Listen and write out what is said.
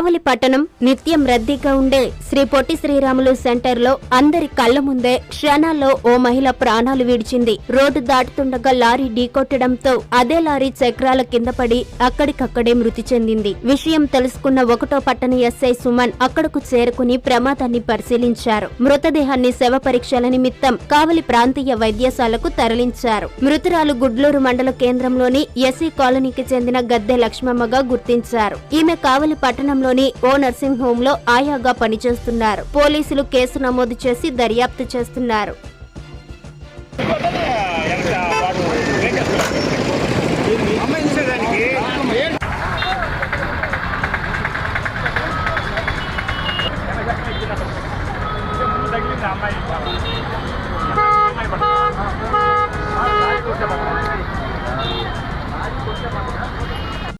కావలి పట్టణం నిత్యం రద్దీగా ఉండే శ్రీ పొట్టి శ్రీరాములు సెంటర్లో అందరి కళ్ళ ముందే క్షణాల్లో ఓ మహిళ ప్రాణాలు విడిచింది. రోడ్డు దాటుతుండగా లారీ ఢీకొట్టడంతో అదే లారీ చక్రాల కింద పడి అక్కడికక్కడే మృతి చెందింది. విషయం తెలుసుకున్న ఒకటో పట్టణ ఎస్ఐ సుమన్ అక్కడకు చేరుకుని ప్రమాదాన్ని పరిశీలించారు. మృతదేహాన్ని శవ పరీక్షల నిమిత్తం కావలి ప్రాంతీయ వైద్యశాలకు తరలించారు. మృతురాలు గుడ్లూరు మండల కేంద్రంలోని ఎస్సీ కాలనీకి చెందిన గద్దె లక్ష్మమ్మగా గుర్తించారు. ఈమె కావలి పట్టణంలో నగరంలోని ఓ నర్సింగ్ హోమ్లో ఆయాగా పనిచేస్తున్నారు. పోలీసులు కేసు నమోదు చేసి దర్యాప్తు చేస్తున్నారు. అమ్మాయి అమ్మాయి.